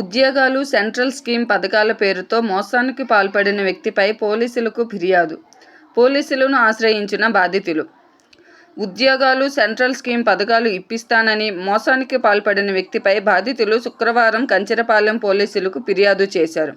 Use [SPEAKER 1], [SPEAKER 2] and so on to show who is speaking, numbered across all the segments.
[SPEAKER 1] ఉద్యోగాలు central scheme పథకాల పేరుతో మోసానికి పాల్పడిన వ్యక్తిపై పోలీసులకు ఫిర్యాదు. పోలీసులను ఆశ్రయించిన బాధితులు. ఉద్యోగాలు సెంట్రల్ స్కీమ్ పథకాలు ఇప్పిస్తానని మోసానికి పాల్పడిన వ్యక్తిపై బాధితులు శుక్రవారం కంచెరపాలెం పోలీసులకు ఫిర్యాదు చేశారు.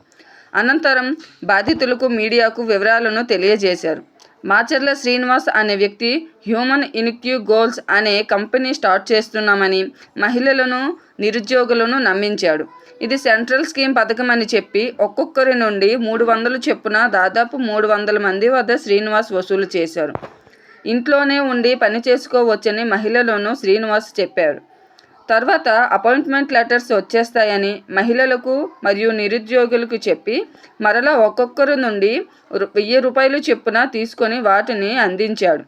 [SPEAKER 1] అనంతరం బాధితులకు మీడియాకు వివరాలను తెలియజేశారు. మాచర్ల శ్రీనివాస్ అనే వ్యక్తి హ్యూమన్ ఇన్క్యూ గోల్స్ అనే కంపెనీ స్టార్ట్ చేస్తున్నామని మహిళలను నిరుద్యోగులను నమ్మించాడు. ఇది సెంట్రల్ స్కీమ్ పథకం అని చెప్పి ఒక్కొక్కరి నుండి మూడు వందలు చెప్పున దాదాపు మూడు వందల మంది వద్ద శ్రీనివాస్ వసూలు చేశారు. ఇంట్లోనే ఉండి పని చేసుకోవచ్చని మహిళలను శ్రీనివాస్ చెప్పారు. తర్వాత అపాయింట్మెంట్ లెటర్స్ వచ్చేస్తాయని మహిళలకు మరియు నిరుద్యోగులకు చెప్పి మరలా ఒక్కొక్కరు నుండి వెయ్యి రూపాయలు చెప్పున తీసుకొని వాటిని అందించాడు.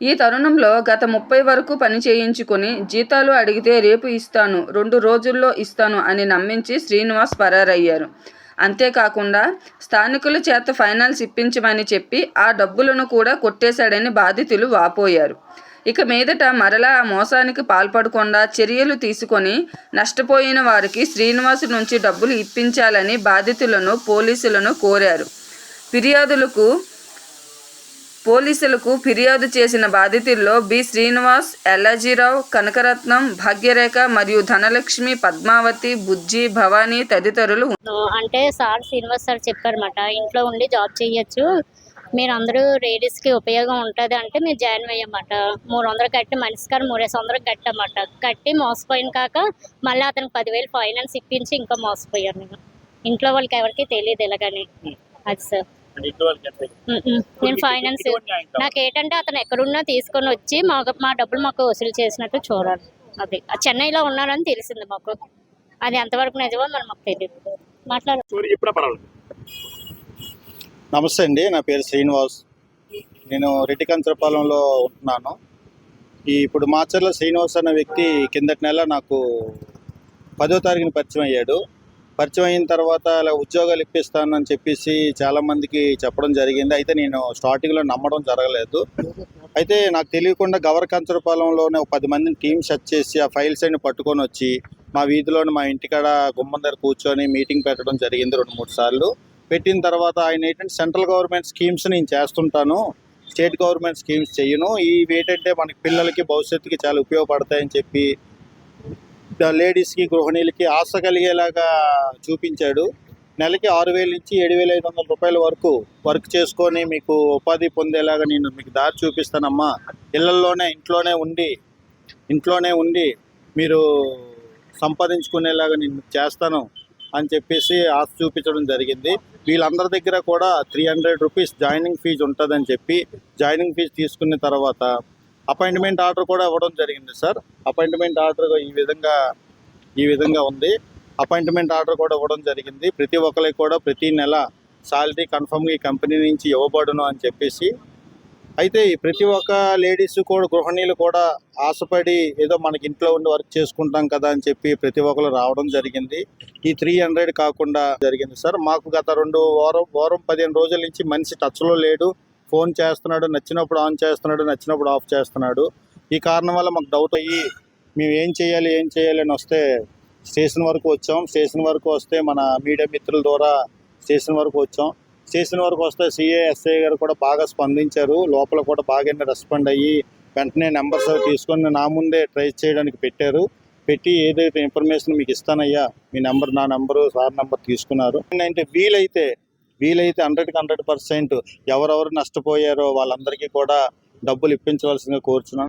[SPEAKER 1] ఈ తరుణంలో గత ముప్పై వరకు పని చేయించుకుని జీతాలు అడిగితే రేపు ఇస్తాను రెండు రోజుల్లో ఇస్తాను అని నమ్మించి శ్రీనివాస్ పరారయ్యారు అంతేకాకుండా స్థానికుల చేత ఫైనాన్స్ ఇప్పించమని చెప్పి ఆ డబ్బులను కూడా కొట్టేశాడని బాధితులు వాపోయారు. ఇక మీదట మరలా ఆ మోసానికి పాల్పడకుండా చర్యలు తీసుకొని నష్టపోయిన వారికి శ్రీనివాస్ నుంచి డబ్బులు ఇప్పించాలని బాధితులను పోలీసులను కోరారు. ఫిర్యాదులకు పోలీసులకు ఫిర్యాదు చేసిన బాధితుల్లో బి. శ్రీనివాస్ ఎల్లాజీరావు కనకరత్నం భాగ్యరేఖ మరియు ధనలక్ష్మి పద్మావతి బుజ్జి భవానీ తదితరులు
[SPEAKER 2] అంటే సార్ శ్రీనివాస్ సార్ చెప్పారన్నమాట ఇంట్లో ఉండి జాబ్ చేయొచ్చు మీరు అందరూ లేడీస్కి ఉపయోగం ఉంటుంది అంటే మీరు జాయిన్ అయ్యమాట మూడు వందలు కట్టి మనిషికి మూడేసి వందలు కట్టమాట. కట్టి మోసపోయిన కాక మళ్ళీ అతనికి పదివేలు ఫైనాన్స్ ఇప్పించి ఇంకా మోసపోయాను నేను. ఇంట్లో వాళ్ళకి ఎవరికి తెలియదు ఇలాగని. అది సార్. నేను ఫైనాన్స్ నాకు ఏంటంటే అతను ఎక్కడున్నా తీసుకొని వచ్చి మా మా డబ్బులు మాకు వసూలు చేసినట్టు చూడాలి. అది. చెన్నైలో ఉన్నారని తెలిసింది మాకు. అది ఎంతవరకు నిజమో మరి మాకు తెలియదు మాట్లాడు.
[SPEAKER 3] స్టోరీ చెప్పినా పర్వాలేదు
[SPEAKER 4] నమస్తే అండి నా పేరు శ్రీనివాస్. నేను రెడ్డి కంచరపాలెంలో ఉంటున్నాను. ఈ ఇప్పుడు మాచర్ల శ్రీనివాస్ అనే వ్యక్తి కిందటి నెల నాకు పదో తారీఖున పరిచయం అయ్యాడు. పరిచయం అయిన తర్వాత అలా ఉద్యోగాలు ఇప్పిస్తానని చెప్పేసి చాలామందికి చెప్పడం జరిగింది. అయితే నేను స్టార్టింగ్లో నమ్మడం జరగలేదు. అయితే నాకు తెలియకుండా గవర్ కంచరపాలెంలోనే ఒక పది మందిని టీం సెట్ చేసి ఆ ఫైల్స్ అన్ని పట్టుకొని వచ్చి మా వీధిలోని మా ఇంటికాడ గుమ్మం దగ్గర కూర్చొని మీటింగ్ పెట్టడం జరిగింది రెండు మూడు సార్లు. పెట్టిన తర్వాత ఆయన ఏంటంటే సెంట్రల్ గవర్నమెంట్ స్కీమ్స్ నేను చేస్తుంటాను స్టేట్ గవర్నమెంట్ స్కీమ్స్ చేయను. ఇవి ఏంటంటే మనకి పిల్లలకి భవిష్యత్తుకి చాలా ఉపయోగపడతాయని చెప్పి లేడీస్కి గృహిణీలకి ఆశ కలిగేలాగా చూపించాడు. నెలకి ఆరు వేల నుంచి ఏడు వేల ఐదు వందల రూపాయల వరకు వర్క్ చేసుకొని మీకు ఉపాధి పొందేలాగా నేను మీకు దారి చూపిస్తానమ్మా. ఇళ్ళలోనే ఇంట్లోనే ఉండి ఇంట్లోనే ఉండి మీరు సంపాదించుకునేలాగా నేను చేస్తాను అని చెప్పేసి ఆశ చూపించడం జరిగింది. వీళ్ళందరి దగ్గర కూడా three hundred rupees joining fee ఉంటుందని చెప్పి జాయినింగ్ ఫీజు తీసుకున్న తర్వాత అపాయింట్మెంట్ ఆర్డర్ కూడా ఇవ్వడం జరిగింది సార్ అపాయింట్మెంట్ ఆర్డర్ ఈ విధంగా ఈ విధంగా ఉంది. అపాయింట్మెంట్ ఆర్డర్ కూడా ఇవ్వడం జరిగింది. ప్రతి ఒక్కరికి కూడా ప్రతి నెల శాలరీ కన్ఫర్మ్గా ఈ కంపెనీ నుంచి ఇవ్వబడును అని చెప్పేసి అయితే ప్రతి ఒక్క లేడీస్ కూడా గృహిణీలు కూడా ఆశపడి ఏదో మనకి ఇంట్లో ఉండి వర్క్ చేసుకుంటాం కదా అని చెప్పి ప్రతి ఒక్కరు రావడం జరిగింది. ఈ త్రీ హండ్రెడ్ కాకుండా జరిగింది. సార్ మాకు గత రెండు వారం వారం పదిహేను రోజుల నుంచి మనిషి టచ్లో లేడు. ఫోన్ చేస్తున్నాడు నచ్చినప్పుడు ఆన్ చేస్తున్నాడు నచ్చినప్పుడు ఆఫ్ చేస్తున్నాడు. ఈ కారణం వల్ల మాకు డౌట్ అయ్యి మేము ఏం చేయాలి ఏం చేయాలి అని వస్తే స్టేషన్ వరకు వచ్చాం. స్టేషన్ వరకు వస్తే మన మీడియా మిత్రుల ద్వారా స్టేషన్ వరకు వచ్చాం. చేసిన వరకు వస్తే సిఏ ఎస్ఐ గారు కూడా బాగా స్పందించారు. లోపల కూడా బాగానే రెస్పాండ్ అయ్యి వెంటనే నెంబర్స్ తీసుకొని నా ముందే ట్రై చేయడానికి పెట్టారు. పెట్టి ఏదైతే ఇన్ఫర్మేషన్ మీకు ఇస్తానయ్యా మీ నెంబర్ నా నెంబరు సార్ నెంబర్ తీసుకున్నారు. అంటే వీలైతే వీలైతే హండ్రెడ్కి హండ్రెడ్ పర్సెంట్ ఎవరెవరు నష్టపోయారో వాళ్ళందరికీ కూడా డబ్బులు ఇప్పించవలసిందిగా కోరుచున్నాను.